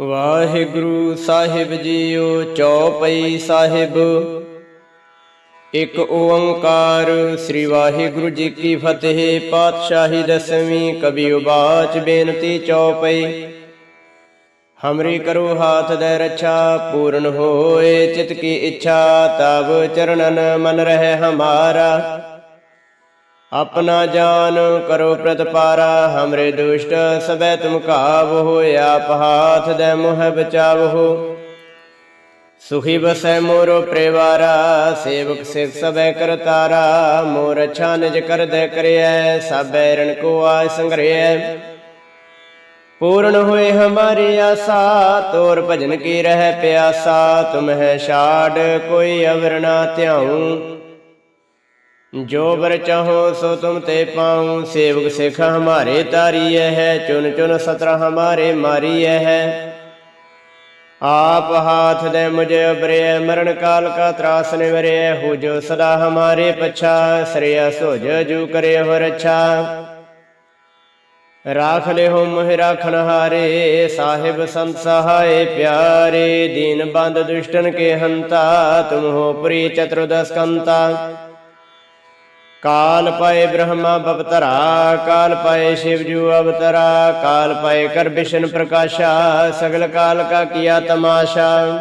ਵਾਹਿਗੁਰੂ ਸਾਹਿਬ JIO ਚੌਪਈ ਸਾਹਿਬ। ਇੱਕ ਓੰਕਾਰ ਸ੍ਰੀ ਵਾਹਿਗੁਰੂ ਜੀ ਕੀ ਫਤਿਹ, ਪਾਤਸ਼ਾਹੀ ਦਸਵੀਂ ਕਬੀ ਉਬਾਚ ਬੇਨਤੀ ਚੌਪਈ। ਹਮਰੀ ਕਰੋ ਹਾਥ ਦੇ ਰੱਛਾ, ਪੂਰਨ ਹੋਏ ਚਿਤ ਕੀ ਇੱਛਾ ਤਬ ਚਰਨਨ ਮਨ ਰਹਿ ਹਮਾਰਾ। ਆਪਣਾ ਜਾਨ ਕਰੋ ਪ੍ਰਤਪਾਰਾ, ਹਮਰੇ ਦੁਸ਼ਟ ਸਬੈ ਤੁਮ ਕਾਬੋ ਆਪ ਹਾਥ ਦੇ ਮੋਹ ਬਚਾਵੋ ਸੁਖੀ ਬਸੈ ਮੋਰੋ ਪ੍ਰੇਵਾਰਾ, ਸੇਵਕ ਸਿਖ ਸਬੈ ਕਰਤਾਰਾ ਮੋਰ ਅੱਛਾ ਨਿਜ ਕਰਦੈ ਕਰਿਐ, ਸਬੈ ਰਣ ਕੋ ਆਇ ਸੰਗਰਿਐ। ਪੂਰਨ ਹੋਏ ਹਮਾਰੀ ਆਸਾ, ਤੋਰ ਭਜਨ ਕੀ ਰਹਿ ਪਿਆਸਾ ਤੁਮ ਹੈ ਛਾੜ ਕੋਈ ਅਵਰ ਨਾ ਧਿਆਉ। ਜੋ ਬਰ ਚਾਹੋ ਸੋ ਤੁਮ ਤੇ ਪਾਉ, ਸੇਵਕ ਸਿਖ ਹਮਾਰੇ ਤਾਰੀਐ ਹੈ ਚੁਨ ਚੁਨ ਸਤਰ ਹਮਾਰੇ ਮਾਰੀਐ ਹੈ। ਆਪ ਹਾਥ ਦੇ ਮੁਝੇ ਉਬਰਿਐ ਮਰਨ ਕਾਲ ਕਾ ਤਰਾਸ ਨਿਵਰਿਐ ਹੋ ਜੋ ਸਦਾ ਹਮਾਰੇ ਪਛਾ, ਸ੍ਰਿਆ ਸੋਜ ਜੂ ਕਰੇ ਹੋ ਰਛਾ ਰਾਖ ਲਿਓ ਮੋਹਿ ਰਾਖਣ ਹਾਰੇ, ਸਾਹਿਬ ਸੰਤ ਸਹਾਏ ਪਿਆਰੇ, ਦੀਨ ਬੰਦ ਦੁਸ਼ਟਨ ਕੇ ਹੰਤਾ, ਤੁਮ ਹੋ ਪ੍ਰੀ ਚਤੁਰਦਸਕੰਤਾ ਕਾਲ ਪਾਏ ਬ੍ਰਹਮਾ ਬਵਤਰਾ ਕਾਲ ਪਾਏ ਸ਼ਿਵ ਜੂ ਅਵਤਰਾ, ਕਾਲ ਪਾਏ ਕਰ ਵਿਸ਼ਨ ਪ੍ਰਕਾਸ਼ਾ, ਸਗਲ ਕਾਲ ਕਾ ਕੀਆ ਤਮਾਸ਼ਾ।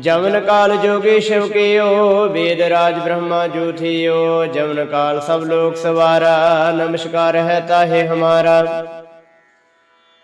ਜਮਨ ਕਾਲ ਜੋਗੀ ਸ਼ਿਵ ਕੀਓ, ਵੇਦ ਰਾਜ ਬ੍ਰਹਮਾ ਜੂ ਥੀਓ ਜਮਨ ਕਾਲ ਸਭ ਲੋਕ ਸਵਾਰਾ, ਨਮਸਕਾਰ ਹੈ ਤਾਹੇ ਹਮਾਰਾ।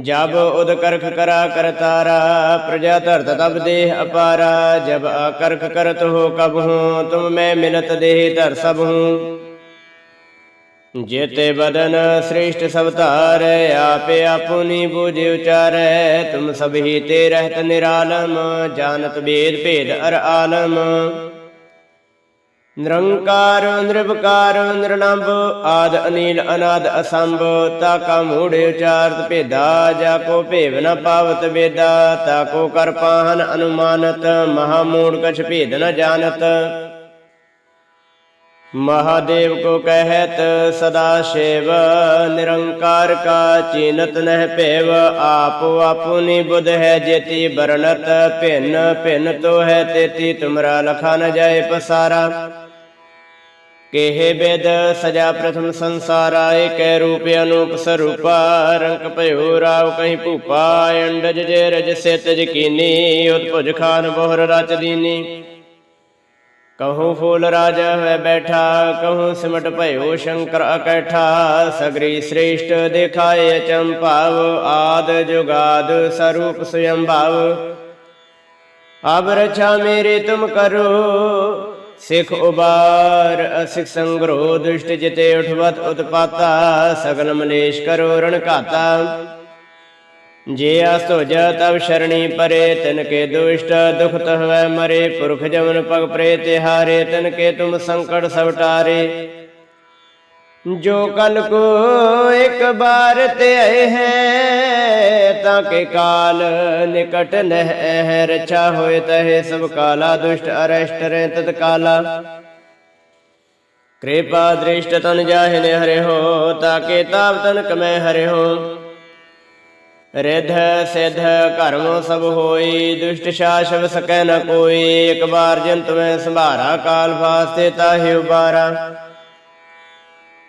ਜਬ ਉਦ ਕਰਖ ਕਰਾ ਕਰਤਾਰਾ ਪ੍ਰਜਾ ਧਰਤ ਤਬ ਦੇਹ ਅਪਾਰਾ, ਜਬ ਆਕਰਖ ਕਰਤ ਹੋ ਕਬ ਹੂੰ, ਤੁਮ ਮੈਂ ਮਿਲਤ ਦੇਹ ਧਰ ਸਭ ਹੂੰ। ਜੇਤੇ ਬਦਨ ਸ੍ਰੇਸ਼ਟ ਸਭ ਧਾਰੈ, ਆਪੇ ਆਪੁਨੀ ਬੂਝ ਉਚਾਰੈ। ਤੁਮ ਸਭ ਹੀ ਤੇ ਰਹਿਤ ਨਿਰਾਲਮ, ਜਾਣਤ ਬੇਦ ਭੇਦ ਅਰ ਆਲਮ। ਨਿਰੰਕਾਰ ਨਿਰਭਕਾਰ ਨਿਰਲੰਭ, ਆਦ ਅਨੀਲ, ਅਨਾਦ ਅਸੰਭ ਤਾ ਕਾ ਮੂੜ ਉਚਾਰਤ ਭੇਦਾ, ਜਾ ਕੋ ਭੇਵ ਨ ਪਾਵਤ ਵੇਦਾ, ਤਾ ਕੋ ਕਰ ਪਾਹਨ ਅਨੁਮਾਨਤ, ਮਹਾ ਮੂੜ ਕਛ ਭੇਦ ਨ ਜਾਣਤ। ਮਹਾਦੇਵ ਕੋ ਕਹਿਤ, ਸਦਾ ਸ਼ਿਵ, ਨਿਰੰਕਾਰ ਕਾ ਚੀਨਤ ਨਹਿ ਭੇਵ, ਆਪੋ ਆਪੁਨੀ ਬੁਧ ਹੈ ਜੇਤੀ ਬਰਨਤ ਭਿੰਨ ਭਿੰਨ ਤੋ ਹੈ ਤੇਤੀ, ਤੁਮਰਾ ਲਖਾ ਨ ਜਾਏ ਪਸਾਰਾ। ਕੇਹੇ ਬੇਦ ਸਜਾ ਪ੍ਰਥਮ ਸੰਸਾਰਾ ਏਕੈ ਰੂਪ ਅਨੂਪ ਸਰੂਪਾ ਰੰਗ ਭਇਓ ਰਾਵ ਕਹੀਂ ਭੂਪਾ ਅੰਡਜ ਜੇ ਰਜ ਸਿਤ ਜਕੀਨੀ ਉਤਪੁਜ ਖਾਨ ਬੋਹਰ ਰਚ ਦੀਨੀ ਕਹੂੰ ਫੂਲ ਰਾਜਾ ਹੋਇ ਬੈਠਾ ਕਹੂੰ ਸਿਮਟ ਭਇਓ ਸ਼ੰਕਰ ਅਕੈਠਾ ਸਗਰੀ ਸ੍ਰੇਸ਼ਟ ਦਿਖਾਏ ਅਚੰਭਾਵ ਆਦ ਜੁਗਾਦ ਸਰੂਪ ਸੁਯੰਭਾਵ ਅਬ ਰਛਾ ਮੇਰੇ ਤੁਮ ਕਰੋ ਸਿਖ ਉਬਾਰ, ਅਸਿਖ ਸੰਗਰੋ ਦੁਸ਼ਟ ਜਿਤੇ ਉਠਵਤ ਉਤਪਾਤਾ, ਸਗਲ ਮਲੇਸ਼ ਕਰੋ ਰਣ ਘਾਤਾ। ਜੇ ਅਸਤੁਜ ਤਬ ਸ਼ਰਣੀ ਪਰੇ, ਤਿਨ ਕੇ ਦੁਸ਼ਟ ਦੁਖ ਤਹਵੈ ਮਰੇ, ਪੁਰਖ ਜਮਨ ਪਗ ਪ੍ਰੇ ਤਿਹਾਰੇ, ਤਿਨ ਕੇ ਤੁਮ ਸੰਕਟ ਸਭ ਟਾਰੇ ਜੋ ਕਲ ਕੋ ਇੱਕ ਬਾਰ ਤੇ ਆਏ ਹੈ, ਤਾਂ ਕੇ ਕਾਲ ਨਿਕਟ ਨਹਿ ਹੈ ਰਛਾ ਹੋਏ ਤਹਿ ਸਭ ਕਾਲਾ, ਦੁਸ਼ਟ, ਅਰਸ਼ਟ ਰੇ ਤਤ ਕਾਲਾ। ਕਿਰਪਾ ਦ੍ਰਿਸ਼ਟ ਤਨ ਜਾਹਿਨੇ ਹਰਿ ਹੋ ਤਾਕੇ ਤਾਪ ਤਨ ਕਮੈ ਹਰਿ ਹੋ ਰਿਧ, ਸਿਧ ਕਰਮ ਸਭ ਹੋਈ, ਦੁਸ਼ਟ ਸ਼ਾਸਵ ਸਕੈ ਨ ਕੋਈ, ਇੱਕ ਬਾਰ ਜੰਤ ਮੈਂ ਸੰਭਾਰਾ, ਕਾਲ ਫਾਸਤੇ ਤਾਹਿ ਉਬਾਰਾ।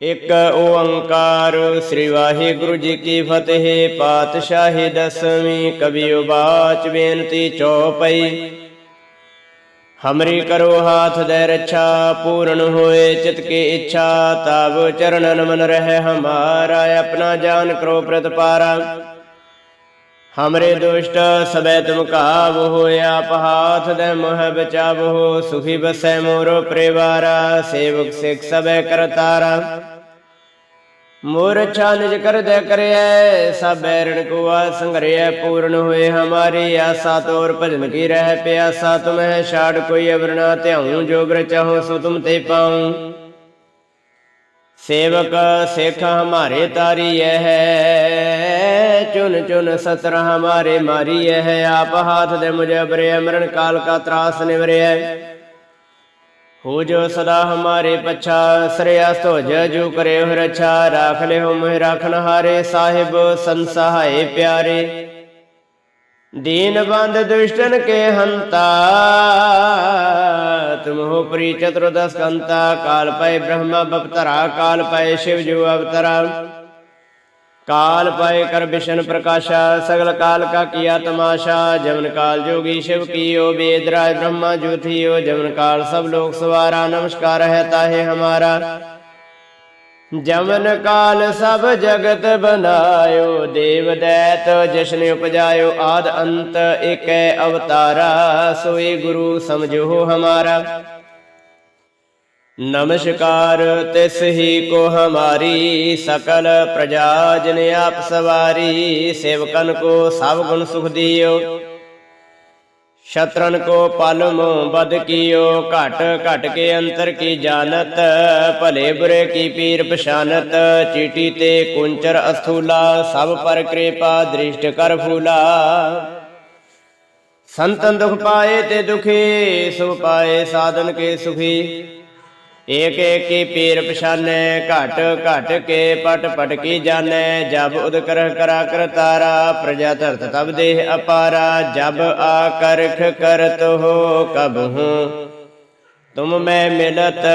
ਇਕ ਓੰਕਾਰ, ਸ੍ਰੀ ਵਾਹਿਗੁਰੂ ਜੀ ਕੀ ਫਤਿਹ। ਪਾਤਸ਼ਾਹੀ ਦਸਵੀਂ ਕਬੀ ਉਬਾਚ ਬੇਨਤੀ ਚੌਪਈ। ਹਮਰੀ ਕਰੋ ਹਾਥ ਦੇ ਰੱਛਾ, ਪੂਰਨ ਹੋਏ ਚਿਤ ਕੀ ਇੱਛਾ। ਤਬ ਚਰਨਨ ਮਨ ਰਹਿ ਹਮਾਰਾ, ਆਪਣਾ ਜਾਨ ਕਰੋ ਪ੍ਰਤਪਾਰਾ। ਹਮਰੇ ਦੁਸ਼ਟ ਸਬੈ ਤੁਮ ਕਾਬ ਹੋਇਆ ਆਪ ਹਾਥ ਦੇ ਮੋਹ ਬਚਾਵੋ ਸੁਖੀ ਬਸੈ ਮੋਰੋ ਪਰਿਵਾਰਾ ਸੇਵਕ ਸਿਖ ਸਬੈ ਕਰਤਾਰਾ ਮੋਰ ਅੱਛਾ ਨਿਜ ਕਰ ਦੇ ਕਰਿਐ ਸਭ ਰਣ ਕੋ ਆ ਸੰਗਰਿਐ ਪੂਰਨ ਹੋਏ ਹਮਾਰੀ ਆਸਾ ਤੋਰ ਭਜਨ ਕੀ ਰਹਿ ਪਿਆਸਾ ਤੁਮਹਿ ਛਾੜ ਕੋਈ ਅਵਰਣਾ ਧਿਆਉ ਜੋ ਬਰ ਚਾਹੋ ਸੋ ਤੁਮ ਤੇ ਪਾਉ ਸੇਵਕ ਸਿੱਖ ਹਮਾਰੇ ਤਾਰੀਐ ਹੈ ਚੁਨ ਚੁਨ ਸਤਰ ਹਮਾਰੇ ਮਾਰੀਐ ਹੈ ਆਪ ਹਾਥ ਦੇ ਮੁਝੇ ਬਰੇ ਮਰਨ ਕਾਲ ਕਾ ਤਰਾਸ ਨਿਵਰਿਐ ਹੋ ਜੋ ਸਦਾ ਹਮਾਰੇ ਪਛਾ ਸਰਿਆ ਸੋਜ ਜੋ ਕਰੇ ਹੋ ਰਛਾ, ਰਾਖ ਲੈ ਹੋ ਮੋਹਿ ਰਾਖਨ ਹਾਰੇ ਸਾਹਿਬ ਸੰਸਹਾਏ ਪਿਆਰੇ। ਦੀਨ ਬੰਦ ਦੁਸ਼ਟਨ ਕੇ ਹੰਤਾ, ਤੁਮ ਹੋ ਪ੍ਰੀ ਚਤੁਰਦਸ ਕੰਤਾ, ਕਾਲ ਪੈ ਬ੍ਰਹਮਾ ਬਪਤਰਾ, ਕਾਲ ਪੈ ਸ਼ਿਵ ਜੋ ਅਵਤਰਾ। ਕਾਲ ਪਾਏ ਕਰ ਵਿਸ਼ਨ ਪ੍ਰਕਾਸ਼ਾ ਸਗਲ ਕਾਲ ਕਾ ਕੀਆ ਤਮਾਸ਼ਾ ਜਮਨ ਕਾਲ ਜੋਗੀ ਸ਼ਿਵ ਕੀਓ वेद राय ब्रह्मा जो थियो जमन काल सब लोग सवारा नमस्कार है ताहे हमारा ਜਮਨ ਕਾਲ ਸਭ ਜਗਤ ਬਨਾਇਓ ਦੇਵ ਦੈਤ ਜਸ਼ਨ ਉਪਜਾਇਓ ਆਦ ਅੰਤ ਏਕੈ ਅਵਤਾਰਾ ਸੋਈ ਗੁਰੂ ਸਮਝੋ ਹਮਾਰਾ ਨਮਸਕਾਰ, ਤਿਸ ਹੀ ਕੋ ਹਮਾਰੀ ਸਕਲ ਪ੍ਰਜਾ ਜਨ ਆਪ ਸਵਾਰੀ, ਸੇਵਕਨ ਕੋ ਸਭ ਗੁਣ ਸੁਖ ਦਿਓ। ਸ਼ਤਰਨ ਕੋ ਪਾਲਮ ਬਦ ਕੀਓ, ਘਟ ਘਟ ਕੇ ਅੰਤਰ ਕੀ ਜਾਨਤ ਭਲੇ ਬੁਰੇ ਕੀ ਪੀਰ ਪਛਾਨਤ, ਚੀਟੀ ਤੇ ਕੁੰਚਰ ਅਸਥੂਲਾ, ਸਭ ਪਰ ਕਿਰਪਾ ਦ੍ਰਿਸ਼ਟ ਕਰ ਫੂਲਾ। ਸੰਤਨ ਦੁਖ ਪਾਏ ਤੇ ਦੁਖੀ, ਸੁਖ ਪਾਏ ਸਾਧਨ ਕੇ ਸੁਖੀ। ਏਕ ਏਕੀ ਪੀਰ ਪਛਾਨੈ, ਘਟ ਘਟ ਕੇ ਪਟ ਪਟ ਕੀ ਜਾਣੈ? ਜਬ ਉਦ ਕਰਾ ਕਰਾ ਕਰਤਾਰਾ ਪ੍ਰਜਾ ਧਰਤ ਤਬ ਦੇਹ ਅਪਾਰਾ। ਜਬ ਆ ਕਰਖ ਕਰਤ ਹੋ ਕਬ ਹੂੰ। ਤੁਮ ਮੈਂ ਮਿਲਤ,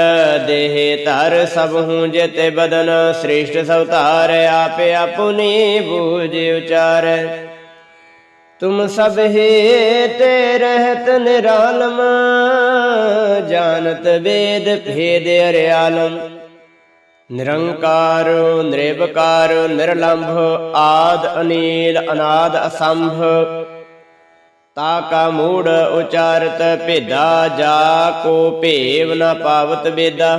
ਦੇਹ ਧਰ ਸਭ ਹੂੰ ਜਿਤੇ ਬਦਨ। ਸ੍ਰੇਸ਼ਟ ਸਵਤਾਰ ਆਪੇ ਆਪੁਨੀ ਬੂਝ ਉਚਾਰੈ। ਤੁਮ ਸਭ ਹੀ ਤੇ ਰਹਿਤ ਨਿਰਾਲਮ ਜਾਣਤ ਵੇਦ ਭੇਦ ਅਰਿਆਲਮ ਨਿਰੰਕਾਰ ਨਿਰਭਕਾਰ ਨਿਰਲੰਭ ਆਦ ਅਨੀਲ ਅਨਾਦ ਅਸੰਭ ਤਾ ਕਾ ਮੂੜ ਉਚਾਰਤ ਭੇਦਾ ਜਾ ਕੋ ਭੇਵ ਨ ਪਾਵਤ ਬੇਦਾ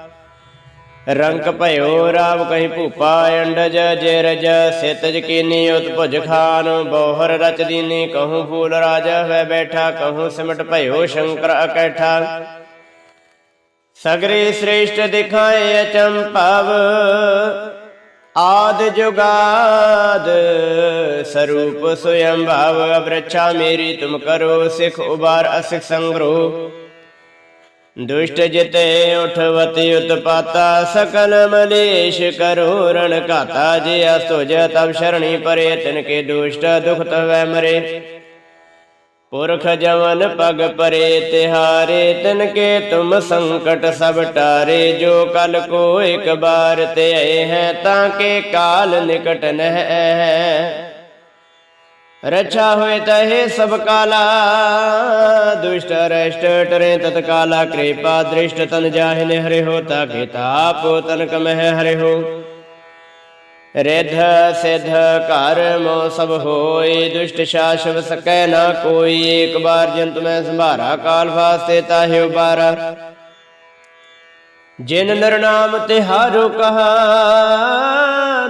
ਰੰਕ ਭਇਓ, ਰਾਮ ਕਹੀ ਭੂਪਾ, ਅੰਡਜ ਜੇ ਰਜ ਸਿਤਜ ਕੀਨੀ ਉਤਭੁਜ ਖਾਨ, ਬੋਹਰ ਰਚ ਦੀਨੀ, ਕਹੂੰ ਫੂਲ ਰਾਜ ਹੋਇ ਬੈਠਾ, ਕਹੂੰ ਸਿਮਟ ਭਇਓ, ਸ਼ੰਕਰ ਅਕੈਠਾ। ਸਗਰੇ ਸ੍ਰੇਸ਼ਟ ਦਿਖਾਏ ਅਚੰਭਵ ਆਦ ਜੁਗਾਦ ਸਰੂਪ ਸੁਯੰ ਭਾਵ ਅਬਰਛਾ ਮੇਰੀ ਤੁਮ ਕਰੋ, ਸਿਖ ਉਬਾਰ ਅਸਿਖ ਸੰਗਰੋ। ਦੁਸ਼ਟ ਜਿਤੇ ਉਠਵਤੀ ਉਤਪਾਤਾ, ਸਕਲ ਮਲੇਸ਼ ਕਰੋ ਰਣ ਘਾਤਾ, ਜੇ ਅਸੁਜ ਤਬ ਸ਼ਰਣੀ ਪਰੇ, ਤਿਨ ਕੇ ਦੁਸ਼ਟ ਦੁਖ ਤਵੈ ਮਰੇ। ਪੁਰਖ ਜਵਨ ਪਗ ਪਰੇ, ਤਿਹਾਰੇ, ਤਿਨ ਕੇ ਤੁਮ ਸੰਕਟ ਸਭ ਟਾਰੇ, ਜੋ ਕਲ ਕੋ ਇਕ ਬਾਰ ਤੇ ਆਏ ਹੈ, ਤਾਂ ਕੇ ਕਾਲ ਨਿਕਟ ਨਹਿ ਰਛਾ ਹੋਏ ਤਹੇ ਸਭ ਕਾਲਾ ਦੁਸ਼ਟ ਰਸ਼ਟ ਟਰੇ ਤਤਕਾਲਾ ਕਿਰਪਾ ਦ੍ਰਿਸ਼ਟ ਤਨ ਜਾਹਿ ਹਰਿ ਹੋ ਤਾ ਕੇ ਤਾਪ ਤਨ ਕਮਹਿ ਹਰਿ ਹੋ ਰਿਧ ਸਿਧ ਘਰ ਸਭ ਹੋਈ ਦੁਸ਼ਟ ਸ਼ਾਸਵ ਸਕੈ ਨਾ ਕੋਈ ਇੱਕ ਬਾਰ ਜੰਤ ਮੈਂ ਸੰਭਾਰਾ ਕਾਲ ਵਾਸਤੇ ਤਾਹਿ ਉਬਾਰਾ ਜਿਨ ਨਰ ਨਾਮ ਤਿਹਾਰੋ ਕਹਾ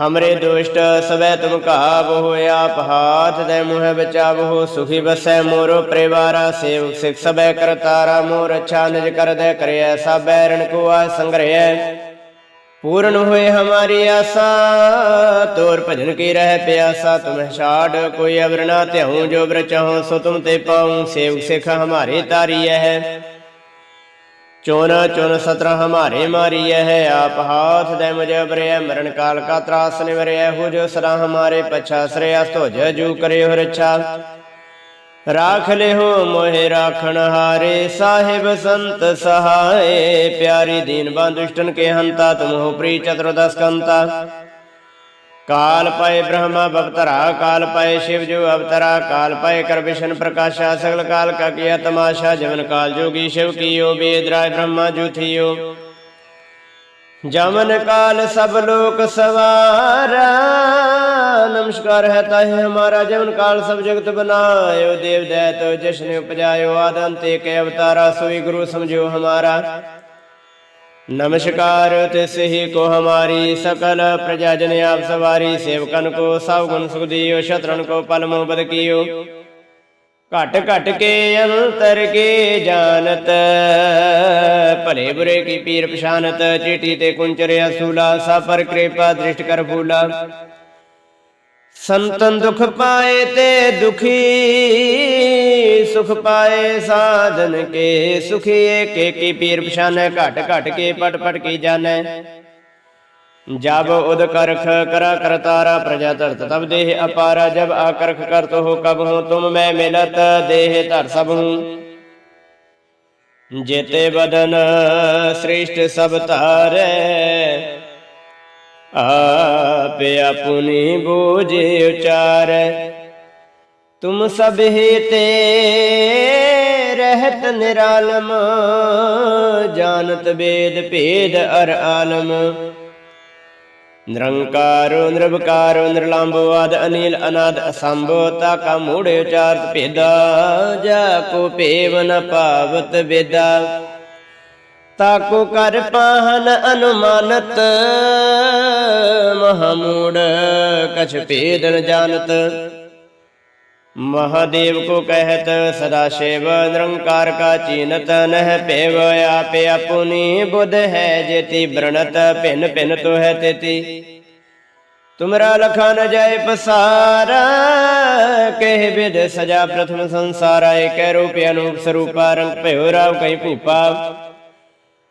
ਹਮਰੇ ਦੁਸ਼ਟ ਸਵੈ ਤੁਮ ਕਾਬ ਹੋਇ ਆਪ ਹਾਥ ਦੇ ਮੁਹ ਬਚਾਵੋ ਸੁਖੀ ਬਸੈ ਮੋਰੋ ਪਰਿਵਾਰਾ ਸੇਵ ਸਿਖ ਸਬੈ ਕਰਤਾਰਾ ਮੋਰ ਅੱਛਾ ਨਿਜ ਕਰ ਦੇ ਕਰਿਐ ਸਭ ਬੈਰਣ ਕੋ ਆ ਸੰਗ੍ਰਹਿ ਪੂਰਨ ਹੋਏ ਹਮਾਰੀ ਆਸਾ ਤੋਰ ਭਜਨ ਕੀ ਰਹਿ ਪਿਆਸਾ ਤੁਮ ਛਾੜ ਕੋਈ ਅਵਰ ਨਾ ਧਿਆਉ ਜੋ ਬਰ ਚਾਹੋ ਸੋ ਤੁਮ ਤੇ ਪਾਉ ਸੇਵ ਸਿਖ ਹਮਾਰੇ ਤਾਰੀਐ ਹੈ ਚੋਨ ਚੁਨ ਸਤਰ ਹਮਾਰੇ ਮਾਰੀਐ ਹੈ, ਆਪ ਹਾਥ ਦੇ ਮੁਝ ਬਰਿਐ ਮਰਨ ਕਾਲ ਕਾ ਤਰਾਸ ਨਿਵਰਿਐ ਹੋ ਜੋ ਸਦਾ ਹਮਾਰੇ ਪਛਾ ਸ੍ਰੇਆ ਧੋਜ ਜੂ ਕਰਿਓ ਰੱਛਾ। ਰਾਖ ਲਿਓ ਮੋਹਿ ਰਾਖਣ ਹਾਰੇ, ਸਾਹਿਬ ਸੰਤ ਸਹਾਏ, ਪਿਆਰੀ ਦੀਨ ਬੰਦੁਸ਼ਟਨ ਕੇ ਹੰਤਾ ਤੁਮ ਪ੍ਰੀ ਚਤੁਰਦਸ ਕੰਤਾ। ਕਾਲ ਪਏ ਬ੍ਰਹਮਾ ਬਵਤਰਾ ਕਾਲ ਪਏ ਸ਼ਿਵ ਜੋ ਅਵਤਰਾ, ਕਾਲ ਪਏ ਕਰ ਵਿਸ਼ਨ ਪ੍ਰਕਾਸ਼ਾ, ਸਗਲ ਕਾਲ ਕਾ ਕੀਆ ਤਮਾਸ਼ਾ, ਜਵਨ ਕਾਲ ਜੋਗੀ ਸ਼ਿਵ ਕੀਓ ਵੇਦ ਬ੍ਰਹਮਾ ਜੁਥਿਓ। ਜਮਨ ਕਾਲ ਸਭ ਲੋਕ ਸਵਾਰਾ, ਨਮਸਕਾਰ ਹੈ ਤਾਹੇ ਹਮਾਰਾ, ਜਮਨ ਕਾਲ ਸਭ ਜਗਤ ਬਨਾਇਓ, ਦੇਵ ਦੈਤੋ ਜਸ਼ਨ ਉਪਜਾਇਓ ਆਦੰਤੇ ਕੇ ਅਵਤਾਰਾ, ਸੋਈ ਗੁਰੂ ਸਮਝੋ ਹਮਾਰਾ। नमस्कार तिसहि को हमारी सकल प्रजा जन आप सवारी सेवकन को सब गुण सुख दियो शत्रुन को पल मोह बद कियो घट घट के अंतर के जानत भले बुरे की पीर पछानत चीटी ते कुंचर असूला सा पर कृपा दृष्ट कर फूला ਸੰਤਨ ਦੁਖ ਪਾਏ ਤੇ ਦੁਖੀ, ਸੁਖ ਪਾਏ ਸਾਧਨ ਕੇ, ਸੁਖੀ ਏਕੇ ਕੀ ਪੀਰ ਪਛਾਨੈ, ਘਟ ਘਟ ਕੇ ਪਟ ਪਟ ਕੀ ਜਾਣੈ। ਜਬ ਉਦ ਕਰਖ ਕਰਾ ਕਰਤਾਰਾ ਪ੍ਰਜਾ ਧਰਤ ਤਬ ਦੇਹ ਅਪਾਰਾ, ਜਬ ਆਕਰਖ ਕਰਤ ਹੋ ਕਬ ਹੂੰ, ਤੁਮ ਮੈਂ ਮਿਲਤ ਦੇਹ ਧਰ ਸਭ ਹੂੰ। ਜੇਤੇ ਬਦਨ ਸ੍ਰਿਸ਼ਟ ਸਭ ਧਾਰੈ ਆਪ ਆਪਣੀ ਬੂਝ ਉਚਾਰੈ। ਤੁਮ ਸਭ ਤੇ ਰਹਿਤ ਨਿਰਾਲਮ, ਜਾਣਤ ਵੇਦ ਭੇਦ ਅਰ ਆਲਮ। ਨਿਰੰਕਾਰੋ ਨਿਰਭਕਾਰੋ ਨਿਰਲੰਭੋ ਆਦ ਅਨੀਲ, ਅਨਾਦ ਅਸੰਭੋ, ਤਾ ਕਾ ਮੂੜ ਉਚਾਰਤ ਭੇਦਾ, ਜਾ ਕੋ ਭੇਵ ਨ ਪਾਵਤ ਵੇਦਾ। ਤਾਕੋ ਕਰ ਪਾਹਨ ਅਨੁਮਾਨਤ ਮਹਾਮੂੜ ਕਛ ਭੇਦ ਜਾਣਤ। ਮਹਾਦੇਵ ਕੋ ਕਹਿਤ, ਸਦਾ ਸ਼ਿਵ ਨਿਰੰਕਾਰ ਕਾ ਚੀਨਤ, ਨਹਿ ਭੇਵ ਆਪੇ ਆਪੁਨੀ ਬੁਧ ਹੈ ਜੇਤੀ ਬ੍ਰਣਤ ਭਿਨ ਭਿਨ ਤੋ ਹੈ ਤੇਤੀ। ਤੁਮਰਾ ਲਖਾ ਨ ਜਾਏ ਪਸਾਰਾ, ਕਹਿ ਵਿਦ ਸਜਾ ਪ੍ਰਥਮ ਸੰਸਾਰਾ ਏਕੈ ਰੂਪ ਅਨੂਪ ਸਰੂਪਾ, ਰੰਗ ਭਇਓ ਰਾਵ ਕਈ ਭੂਪਾ।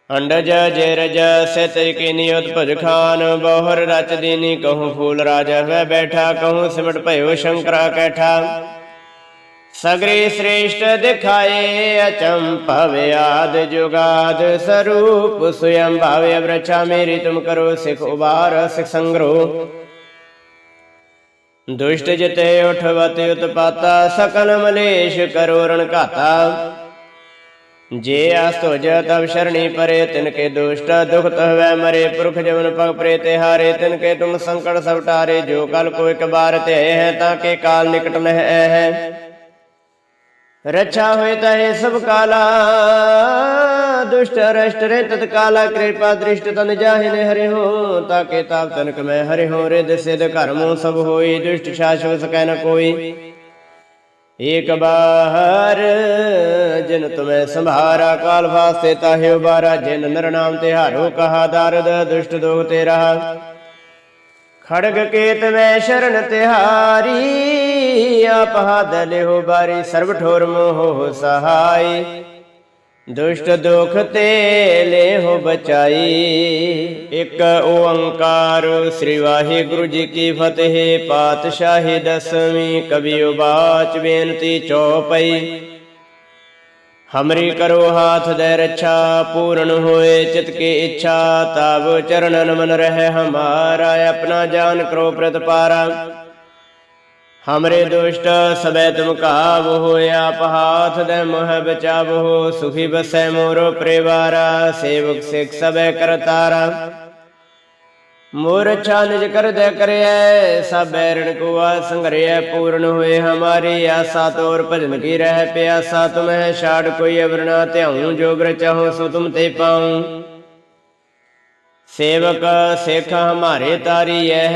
ਅੰਡਜ ਜੇਰਜ ਸਿਤ ਕੀ ਨਿਯਤ ਖਾਨ, ਬਹੁਰ ਰਚ ਦੀਨੀ ਕਹੂੰ ਫੂਲ ਰਾਜ ਹੈ ਬੈਠਾ ਕਹੂੰ ਸਿਮਟ ਭਇਓ ਸ਼ੰਕਰਾ ਕੈਠਾ। ਸਗਰੇ ਸ੍ਰੇਸ਼ਟ ਦਿਖਾਏ ਅਚੰਭਵ ਆਦ ਜੁਗਾਦ, ਸਰੂਪ ਸੁਯੰ ਭਾਵੇ ਅਵਰਛਾ, ਮੇਰੀ ਤੁਮ ਕਰੋ ਸਿਖ ਉਬਾਰ, ਸਿਖ ਸੰਗਰੋ। ਦੁਸ਼ਟ ਜਿਤੇ ਉਠਵਤ ਉਤਪਾਤਾ, ਸਕਲ ਮਲੇਸ਼ ਕਰੋ ਰਣ ਘਾਤਾ। ਜੇ ਆਸ ਤੁਜ ਤਬ ਸ਼ਰਣੀ ਪਰੇ, ਤਿਨ ਕੇ ਦੁਸ਼ਟ ਦੁਖ ਤਹਵੈ ਮਰੇ। ਪੁਰਖ ਜਵਨ ਪਗ ਪ੍ਰੇ ਤੇ ਹਾਰੇ, ਤਿਨ ਕੇ ਤੁਮ ਸੰਕਟ ਸਭ ਟਾਰੇ ਜੋ ਕਲ ਕੋ ਇਕ ਬਾਰ ਤੇ ਹੈ, ਤਾਂ ਕੇ ਕਾਲ ਨਿਕਟ ਨਹਿ ਹੈ। ਰੱਛਾ ਹੋਏ ਤਹੇ ਸਭ ਕਾਲਾ, ਦੁਸ਼ਟ ਰਸ਼ਟ ਰੇ ਤਤ ਕਾਲਾ। ਕਿਰਪਾ ਦ੍ਰਿਸ਼ਟ ਤਨ ਜਾਹਿ ਹਰਿ ਹੋ, ਤਾਂ ਕੇ ਤਾਪ ਤਨਕ ਮੈਂ ਹਰੇ ਹੋ। ਰੇ ਦਿਸੇ ਦੇ ਘਰ ਮੋ ਸਭ ਹੋਈ, ਦੁਸ਼ਟ ਸ਼ਾਸ਼ਵ ਸਕੈ ਨ ਕੋਈ। ਏਕ ਬਾਹਰ, ਜਿਨ ਤੁਮੈ ਸੰਭਾਰਾ, ਕਾਲ ਵਾਸਤੇ ਤਾਹਿ ਉਬਾਰਾ, ਜਿਨ ਨਰ ਨਾਮ ਤਿਹਾਰੋ ਕਹਾ, ਦਰਦ ਦੁਸ਼ਟ ਦੋਖ ਤੇ ਰਹਾ। ਖੜਗ ਕੇਤ ਮੈਂ ਸ਼ਰਨ ਤਿਹਾਰੀ, ਆਪ ਦਲਿਓ ਬਾਰੀ, ਸਰਬ ਠੋਰ ਮੋਹ ਸਹਾਈ। ਦੁਸ਼ਟ ਦੁਖ ਤੇ ਲੈਹੁ ਬਚਾਈ। ਇੱਕ ਓੰਕਾਰ ਸ੍ਰੀ ਵਾਹਿਗੁਰੂ ਜੀ ਕੀ ਫਤਿਹ, ਪਾਤਸ਼ਾਹੀ ਦਸਵੀਂ ਕਵੀ ਉਬਾਚ ਬੇਨਤੀ ਚੌਪਈ। ਹਮਰੀ ਕਰੋ ਹਾਥ ਦੇ ਰੱਛਾ, ਪੂਰਨ ਹੋਏ ਚਿਤ ਕੀ ਇੱਛਾ, ਤਬ ਚਰਨਨ ਮਨ ਰਹਿ ਹਮਾਰਾ, ਆਪਣਾ ਜਾਨ ਕਰੋ ਪ੍ਰਤਪਾਰਾ। ਹਮਰੇ ਦੁਸ਼ਟ ਸਬੈ ਤੁਮ ਕਾਬ ਹੋਏ ਆਪ ਹਾਥ ਦੇ ਮੋਹ ਬਚਾਵੋ ਸੁਖੀ ਬਸੈ ਮੋਰੋ ਪਰਿਵਾਰਾ ਸੇਵਕ ਸਿਖ ਸਬੈ ਕਰਤਾਰਾ ਮੋਰ ਅੱਛਾ ਨਿਜ ਕਰ ਦੇ ਕਰਿਐ ਸਭ ਬੈਰਣ ਕੋ ਆ ਸੰਗਰਿਐ ਪੂਰਨ ਹੋਏ ਹਮਾਰੀ ਆਸਾ ਤੋਰ ਭਜਨ ਕੀ ਰਹਿ ਪਿਆਸਾ ਤੁਮਹਿ ਛਾੜ ਕੋਈ ਅਵਰਣਾ ਧਿਆਉ ਜੋ ਬਰ ਚਾਹੋ ਸੋ ਤੁਮ ਤੇ ਪਾਉ ਸੇਵਕ ਸਿੱਖ ਹਮਾਰੇ ਤਾਰੀਐ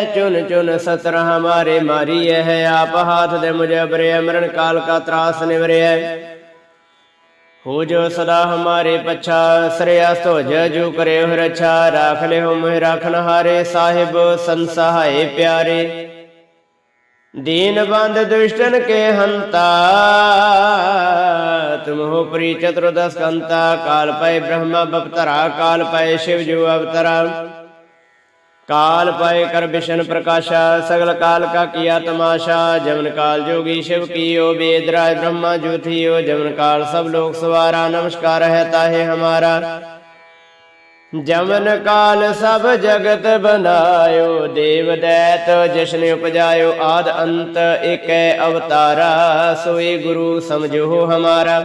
ਹੈ ਚੁਨ ਚੁਨ ਸਤਰ ਹਮਾਰੇ ਮਾਰੀਐ, ਹੈ ਆਪ ਹਾਥ ਦੇ ਮੁਝੇ ਬਰੇ ਮਰਨ ਕਾਲ ਕਾ ਤਰਾਸ ਨਿਵਰਿਐ। ਹੋ ਜੋ ਸਦਾ ਹਮਾਰੇ ਪਛਾ ਸਰਿਆ ਸੋਜ ਜੋ ਕਰੇ ਹੋ ਰਛਾ, ਰਾਖ ਲੈ ਹੋ ਮੋਹਿ ਰਾਖਨ ਹਾਰੇ ਸਾਹਿਬ ਸੰਸਹਾਏ ਪਿਆਰੇ। ਦੀਨ ਬੰਦ ਦੁਸ਼ਟਨ ਕੇ ਹੰਤਾ, ਤੁਮ ਹੋ ਪ੍ਰੀ ਚਤੁਰਦਸ ਕੰਤਾ, ਕਾਲ ਪਏ ਬ੍ਰਹਮਾ ਬਪਤਰਾ, ਕਾਲ ਪਏ ਸ਼ਿਵ ਜੋ काल पाए कर विष्णु प्रकाशा सगल काल का किया तमाशा जमन काल जोगी शिव कियो वेदराज ब्रह्मा ज्योतियो जमन काल सब लोग सवारा नमस्कार रहता है हमारा जमन काल सब जगत बनायो देव दैत जश्न उपजायो आद अंत एक अवतारा सोए गुरु समझो हमारा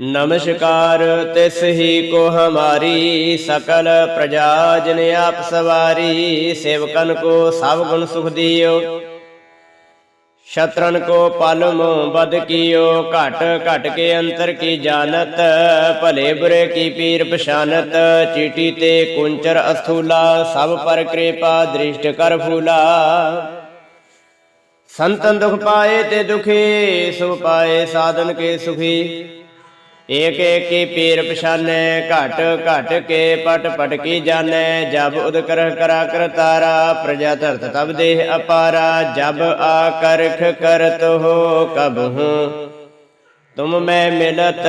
ਨਮਸਕਾਰ ਤਿਸ ਹੀ ਕੋ ਹਮਾਰੀ ਸਕਲ ਪ੍ਰਜਾ ਜਨ ਆਪ ਸਵਾਰੀ, ਸੇਵਕਨ ਕੋ ਸਭ ਗੁਣ ਸੁਖ ਦਿਓ। ਸ਼ਤਰਨ ਕੋ ਪਲਮ ਬਦ ਕੀਓ, ਘਟ ਘਟ ਕੇ ਅੰਤਰ ਕੀ ਜਾਣਤ, ਭਲੇ ਬੁਰੇ ਕੀ ਪੀਰ ਪਛਾਨਤ, ਚੀਟੀ ਤੇ ਕੁੰਚਰ ਅਸਥੂਲਾ, ਸਭ ਪਰ ਕਿਰਪਾ ਦ੍ਰਿਸ਼ਟ ਕਰ ਫੂਲਾ। ਸੰਤਨ ਦੁਖ ਪਾਏ ਤੇ ਦੁਖੀ, ਸੁਖ ਪਾਏ ਸਾਧਨ ਕੇ ਸੁਖੀ। ਏਕ ਏਕ ਕੀ ਪੀਰ ਪਛਾਨੈ, ਘਟ ਘਟ ਕੇ ਪਟ ਪਟ ਕੀ ਜਾਣੈ, ਜਬ ਉਦ ਕਰਹ ਕਰਾ ਤਾਰਾ, ਪ੍ਰਜਾ ਧਰਤ ਤਬ ਦੇਹ ਅਪਾਰਾ, ਜਬ ਆ ਕਰਖ ਕਰਤ ਹੋ ਕਬ ਹੂੰ। ਤੁਮ ਮੈਂ ਮਿਲਤ,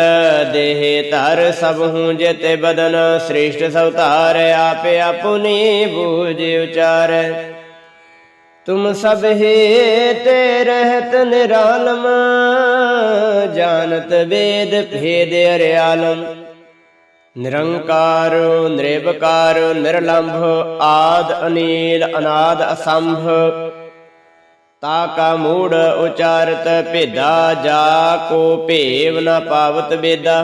ਦੇਹ ਧਰ ਸਭ ਹੂੰ ਜਿਤੇ ਬਦਨ, ਸ੍ਰੇਸ਼ਟ ਸਵਤਾਰ, ਆਪੇ ਆਪੁਨੀ ਬੂਝ ਉਚਾਰੈ। ਤੁਮ ਸਭ ਹੀ ਤੇ ਰਹਿਤ ਨਿਰਾਲਮ ਜਾਣਤ ਵੇਦ ਭੇਦ ਅਰਿਆਲਮ ਨਿਰੰਕਾਰ ਨਿਰਭਕਾਰ ਨਿਰਲੰਭ ਆਦ ਅਨੀਲ ਅਨਾਦ ਅਸੰਭ ਤਾ ਕਾ ਮੂੜ ਉਚਾਰਤ ਭੇਦਾ ਜਾ ਕੋ ਭੇਵ ਨ ਪਾਵਤ ਵੇਦਾ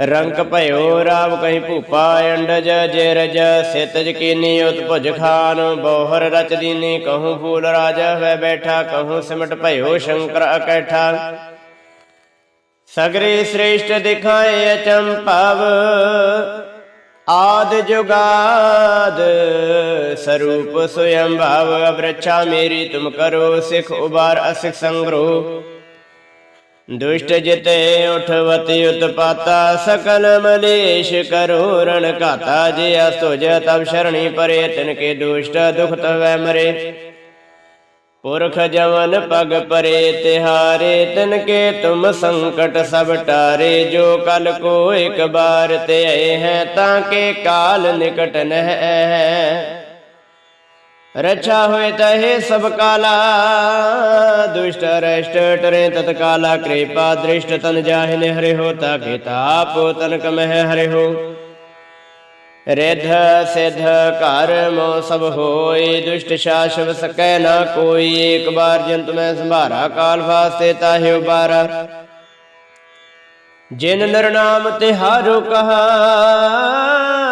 ਰੰਕ ਭਇਓ ਰਾਵ ਕਹੀਂ ਭੂਪਾ, ਅੰਡਜ ਜੇ ਰਜ ਸਿਤਜ ਕੀਨੀ ਉਤ ਭੁਜ ਖਾਨ, ਬੋਹਰ ਰਚ ਦੀਨੀ, ਕਹੂੰ ਫੂਲ ਰਾਜਾ ਹੋਇ ਬੈਠਾ, ਕਹੂੰ ਸਿਮਟ ਭਇਓ, ਸ਼ੰਕਰ ਅਕੈਠਾ। ਸਗਰੇ ਸ੍ਰੇਸ਼ਟ ਦਿਖਾਏ ਅਚੰਭਵ ਆਦ ਜੁਗਾਦ ਸਰੂਪ ਸੁਯੰ ਭਾਵ ਅਬਰਛਾ ਮੇਰੀ ਤੁਮ ਕਰੋ, ਸਿਖ ਉਬਾਰ ਅਸਿਖ ਸੰਗਰੋ। ਦੁਸ਼ਟ ਜਿਤੇ ਉਠਵਤੀ ਉਤਪਾਤਾ, ਸਕਲ ਮਲੇਸ਼ ਕਰੋ ਰਣ ਘਾਤਾ, ਜੇ ਅਸੁਜ ਤਬ ਸ਼ਰਣੀ ਪਰੇ ਤਿਨ ਕੇ ਦੁਸ਼ਟ ਦੁਖ ਤਵੈ ਮਰੇ। ਪੁਰਖ ਜਵਨ ਪਗ ਪਰੇ, ਤਿਹਾਰੇ ਤਿਨ ਕੇ ਤੁਮ ਸੰਕਟ ਸਭ ਟਾਰੇ, ਜੋ ਕਲ ਕੋ ਇਕ ਬਾਰ ਤੇ ਹੈ, ਤਾਂ ਕੇ ਕਾਲ ਨਿਕਟ ਨਹਿ ਰਛਾ ਹੋਏ ਤਹੇ ਸਭ ਕਾਲਾ ਦੁਸ਼ਟ ਰਸ਼ਟ ਟਰੇ ਤਤਕਾਲਾ ਕਿਰਪਾ ਦ੍ਰਿਸ਼ਟ ਤਨ ਜਾਹਿ ਹਰਿ ਹੋ ਤਾਕੇ ਤਾਪ ਤਨ ਕਮਹਿ ਹਰਿ ਹੋ ਰਿਧ ਸਿਧ ਘਰ ਸਭ ਹੋਈ ਦੁਸ਼ਟ ਸ਼ਾਸਵ ਸਕੈ ਨਾ ਕੋਈ ਇੱਕ ਬਾਰ ਜੰਤ ਮੈਂ ਸੰਭਾਰਾ ਕਾਲ ਫਾਸਤੇ ਤਾਹਿ ਉਬਾਰਾ ਜਿਨ ਨਿਰਨਾਮ ਤੇ ਹਾਰੋ ਕਹਾ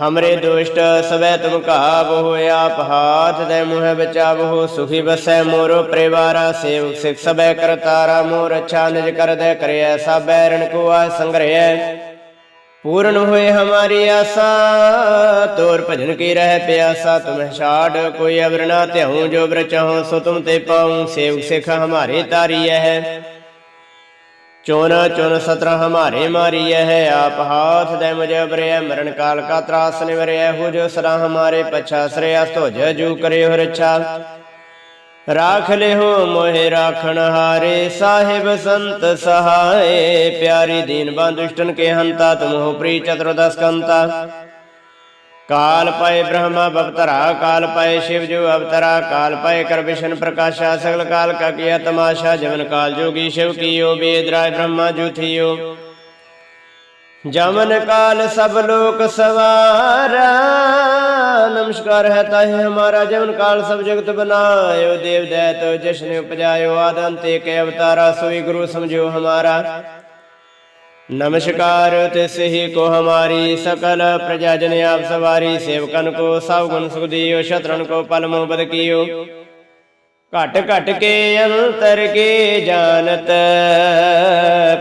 ਹਮਰੇ ਦੁਸ਼ਟ ਸਵੈ ਤੁਮ ਕਾਬੋ ਆਪ ਹਾਥ ਦੇ ਮੁਹ ਬਚਾਵੋ ਸੁਖੀ ਬਸੈ ਮੋਰੋ ਪਰਿਵਾਰਾ ਸੇਵ ਸਿਖ ਸਬੈ ਕਰਤਾਰਾ ਮੋਰ ਅੱਛਾ ਨਿਜ ਕਰ ਦੇ ਕਰਿਐ ਸਭ ਬੈਰਣ ਕੋ ਆ ਸੰਗ੍ਰਹਿ ਪੂਰਨ ਹੋਏ ਹਮਾਰੀ ਆਸਾ ਤੋਰ ਭਜਨ ਕੀ ਰਹਿ ਪਿਆਸਾ ਤੁਮ ਛਾੜ ਕੋਈ ਅਵਰ ਨਾ ਧਿਆਉ ਜੋ ਬਰ ਚਾਹੋ ਸੋ ਤੁਮ ਤੇ ਪਾਉ ਸੇਵ ਸਿਖ ਹਮਾਰੇ ਤਾਰੀਐ ਹੈ ਚੋਨ, ਚੁਨ ਸਤਰ ਹਮਾਰੇ ਮਾਰੀਐ ਹੈ, ਆਪ ਹਾਥ ਦੇ ਮੁਝ ਬਰਿਐ ਮਰਨ ਕਾਲ ਕਾ ਤਰਾਸ ਨਿਵਰਿਐ ਹੋ ਜੋ ਸਦਾ ਹਮਾਰੇ ਪਛਾ ਸ੍ਰੇਆ ਧੋਜ ਜੂ ਕਰਿਓ ਰੱਛਾ। ਰਾਖ ਲਿਓ ਮੋਹਿ ਰਾਖਣ ਹਾਰੇ, ਸਾਹਿਬ ਸੰਤ ਸਹਾਏ, ਪਿਆਰੀ ਦੀਨ ਬੰਦੁਸ਼ਟਨ ਕੇ ਹੰਤਾ ਤੁਮ ਪ੍ਰੀ ਚਤੁਰਦਸ ਕੰਤਾ। ਕਾਲ ਪਏ ਬ੍ਰਹਮਾ ਬਵਤਰਾ ਕਾਲ ਪਏ ਸ਼ਿਵ ਜੋ ਅਵਤਰਾ, ਕਾਲ ਪਏ ਕਰ ਵਿਸ਼ਨ ਪ੍ਰਕਾਸ਼ਾ, ਸਗਲ ਕਾਲ ਕਾ ਕੀਆ ਤਮਾਸ਼ਾ ਜਵਨ ਕਾਲ ਜੋਗੀ ਸ਼ਿਵ ਕੀਓ ਵੇਦ ਬ੍ਰਹਮਾ ਜੁਥਿਓ। ਜਮਨ ਕਾਲ ਸਭ ਲੋਕ ਸਵਾਰਾ, ਨਮਸਕਾਰ ਹੈ ਤਾਹੇ ਹਮਾਰਾ, ਜਮਨ ਕਾਲ ਸਭ ਜਗਤ ਬਨਾਇਓ, ਦੇਵ ਦੈਤ ਜਸ਼ਨ ਉਪਜਾਇਓ ਆਦੰਤੇ ਕੇ ਅਵਤਾਰਾ, ਸੋਈ ਗੁਰੂ ਸਮਝੋ ਹਮਾਰਾ। ਨਮਸਕਾਰ ਤਿਸ ਹੀ ਕੋ ਹਮਾਰੀ ਸਕਲ ਪ੍ਰਜਾ ਜਨ ਆਪ ਸਵਾਰੀ ਸੇਵਕਨ ਕੋ ਸਭ ਗੁਣ ਸੁਖ ਦਿਓ, ਸ਼ਤਰਨ ਕੋ ਪਲ ਮੋ ਬਦ ਘਟ ਘਟ ਕੇ ਅੰਤਰ ਕੇ ਜਾਣਤ,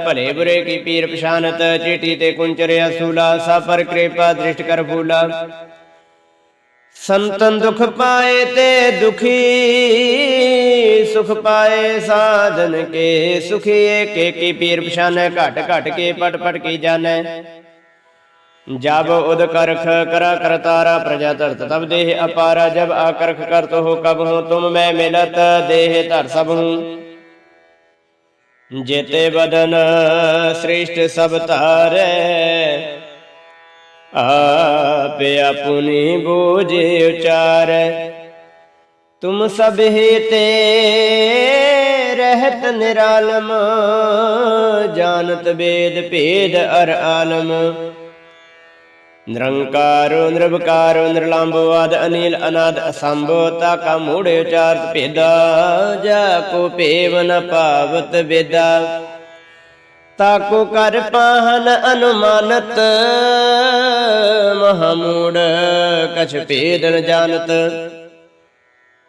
ਭਲੇ ਬੁਰੇ ਕੀ ਪੀਰ ਪਛਾਨਤ, ਚੀਟੀ ਤੇ ਕੁੰਚਰ ਅਸੂਲਾ ਸਾ ਪਰ ਕਿਰਪਾ ਦ੍ਰਿਸ਼ਟ ਕਰ ਫੂਲਾ। ਸੰਤਨ ਦੁਖ ਪਾਏ ਤੇ ਦੁਖੀ ਸੁਖ ਪਾਏ ਸਾਧਨ ਕੇ, ਸੁਖੀ ਏਕੇ ਕੀ ਪੀਰ ਪਛਾਨੈ, ਘਟ ਘਟ ਕੇ ਪਟ ਪਟ ਕੀ ਜਾਣੈ। ਜਬ ਉਦ ਕਰਖ ਕਰਾ ਕਰਤਾਰਾ ਪ੍ਰਜਾ ਧਰਤ ਤਬ ਦੇਹ ਅਪਾਰਾ, ਜਬ ਆਕਰਖ ਕਰਤ ਹੋ ਕਬ ਹੋ, ਤੁਮ ਮੈਂ ਮਿਲਤ ਦੇਹ ਧਰ ਸਭ ਹੂੰ। ਜੇਤੇ ਬਦਨ ਸ੍ਰੇਸ਼ਟ ਸਭ ਧਾਰੈ, ਆਪ ਆਪਣੀ ਬੂਝ ਉਚਾਰੈ। ਤੁਮ ਸਭ ਹੀ ਤੇ ਰਹਿਤ ਨਿਰਾਲਮ ਜਾਣਤ ਵੇਦ ਭੇਦ ਅਰ ਆਲਮ ਨਿਰੰਕਾਰੋ ਨਿਰਭਕਾਰੋ ਨਿਰਲੰਭੋ ਆਦ ਅਨੀਲ ਅਨਾਦ ਅਸੰਭੋ ਤਾ ਕਾ ਮੂੜ ਉਚਾਰਤ ਭੇਦਾ ਜਾ ਕੋ ਭੇਵ ਨ ਪਾਵਤ ਵੇਦਾ ਤਾਕੋ ਕਰ ਪਾਹਨ ਅਨੁਮਾਨਤ ਮਹਮੂੜ ਕਛ ਭੇਦ ਨ ਜਾਣਤ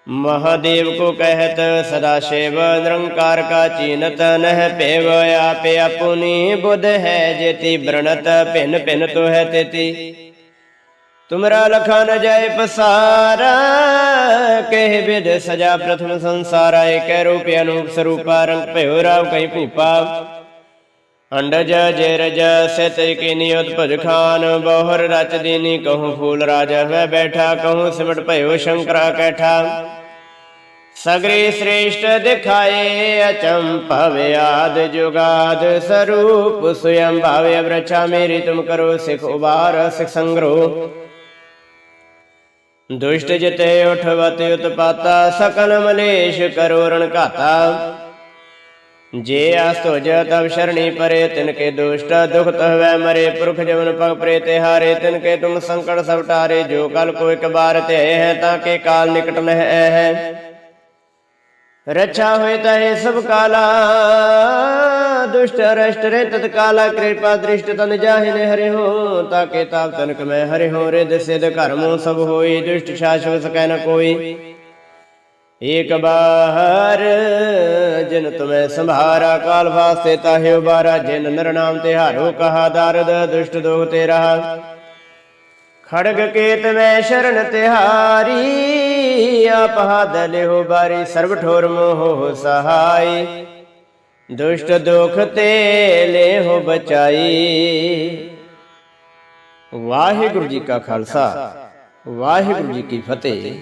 ਮਹਾਦੇਵ ਕੋ ਕਹਿਤ, ਸਦਾ ਸ਼ਿਵ ਨਿਰੰਕਾਰ ਕਾ ਚੀਨਤ ਨਹਿ ਭੇਵ ਆਪੇ ਆਪੁਨੀ ਬੁਧ ਹੈ ਜੇਤੀ, ਬ੍ਰਣਤ ਭਿਨ ਭਿਨ ਤੋ ਹੈ ਤੇਤੀ। ਤੁਮਰਾ ਲਖਾ ਨ ਜਾਏ ਪਸਾਰਾ, ਕਹਿ ਵਿਦ ਸਜਾ ਪ੍ਰਥਮ ਸੰਸਾਰਾ ਏਕੈ ਰੂਪ ਅਨੂਪ ਸਰੂਪਾ, ਰੰਗ ਭਇਓ ਰਾਵ ਕਹੀਂ ਭੂਪਾ। ਅੰਡਜ ਜੇਰਜ ਸਿਤ ਕੀ ਨਿਯਤ ਖਾਨ, ਬਹੁਰ ਰਚ ਦੀਨੀ ਕਹੂੰ ਫੂਲ ਰਾਜ ਹੈ ਬੈਠਾ ਕਹੂੰ ਸਿਮਟ ਭਇਓ ਸ਼ੰਕਰਾ ਕੈਠਾ। ਸਗਰੇ ਸ੍ਰੇਸ਼ਟ ਦਿਖਾਏ ਅਚੰਭਵ ਆਦ ਜੁਗਾਦ, ਸਰੂਪ ਸੁਯੰ ਭਾਵੇ ਅਬਰਛਾ ਮੇਰੀ ਤੁਮ ਕਰੋ ਸਿਖ ਉਬਾਰ, ਸਿਖ ਸੰਗਰੋ। ਦੁਸ਼ਟ ਜਿਤੇ ਉਠਵਤ ਉਤਪਾਤਾ, ਸਕਲ ਮਲੇਸ਼ ਕਰੋ ਰਣ ਘਾਤਾ। ਜੇ ਆਸ ਤਬ ਸ਼ਰਣੀ ਪਰੇ ਤਿਨ ਕੇ ਦੁਸ਼ਟ ਦੁਖ ਤਹਵੈ ਮਰੇ। ਪੁਰਖ ਜਵਨ ਪਗ ਪ੍ਰੇ ਤੇ ਹਾਰੇ ਤਿਨ ਕੇ ਤੁਮ ਸੰਕਟ ਸਭ ਟਾਰੇ। ਜੋ ਕਲ ਕੋ ਇਕ ਬਾਰ ਤੇ ਹੈ, ਤਾਂ ਕੇ ਕਾਲ ਨਿਕਟ ਨਹਿ ਹੈ। ਰਛਾ ਹੋਏ ਤਹੇ ਸਭ ਕਾਲਾ, ਦੁਸ਼ਟ ਰਸ਼ਟ ਰੇ ਤਤ ਕਾਲਾ। ਕਿਰਪਾ ਦ੍ਰਿਸ਼ਟ ਤਨ ਜਾਹਿ ਹਰਿ ਹੋ ਤਾਕੇ ਤਾਪ ਤਨਕ ਮੈਂ ਹਰੇ ਹੋ। ਰੇ ਸਿਧ ਘਰਮੋ ਸਭ ਹੋਈ, ਦੁਸ਼ਟ ਸ਼ਾਸ਼ਵ ਸਕੈ ਨ ਕੋਈ। ਏਕ ਬਾਹਰ, ਜਿਨ ਤੁਮੈ ਸੰਭਾਰਾ ਕਾਲ ਵਾਸਤੇ ਤਾਹਿ ਉਬਾਰਾ ਜਿਨ ਨਰ ਨਾਮ ਤਿਹਾਰੋ ਕਹਾ ਦਰਦ, ਦੁਸ਼ਟ ਦੋਖ ਤੇ ਰਹਾ। ਖੜਗ ਕੇਤ ਮੈਂ ਸ਼ਰਨ ਤਿਹਾਰੀ, ਆਪ ਹਦ ਲਿਓ ਬਾਰੀ, ਸਰਬ ਠੋਰ ਮੋਹ ਸਹਾਈ। ਦੁਸ਼ਟ ਦੁਖ ਤੇ ਲੈਹੁ ਬਚਾਈ। ਵਾਹਿਗੁਰੂ ਜੀ ਕਾ ਖਾਲਸਾ, ਵਾਹਿਗੁਰੂ ਜੀ ਕੀ ਫਤਿਹ।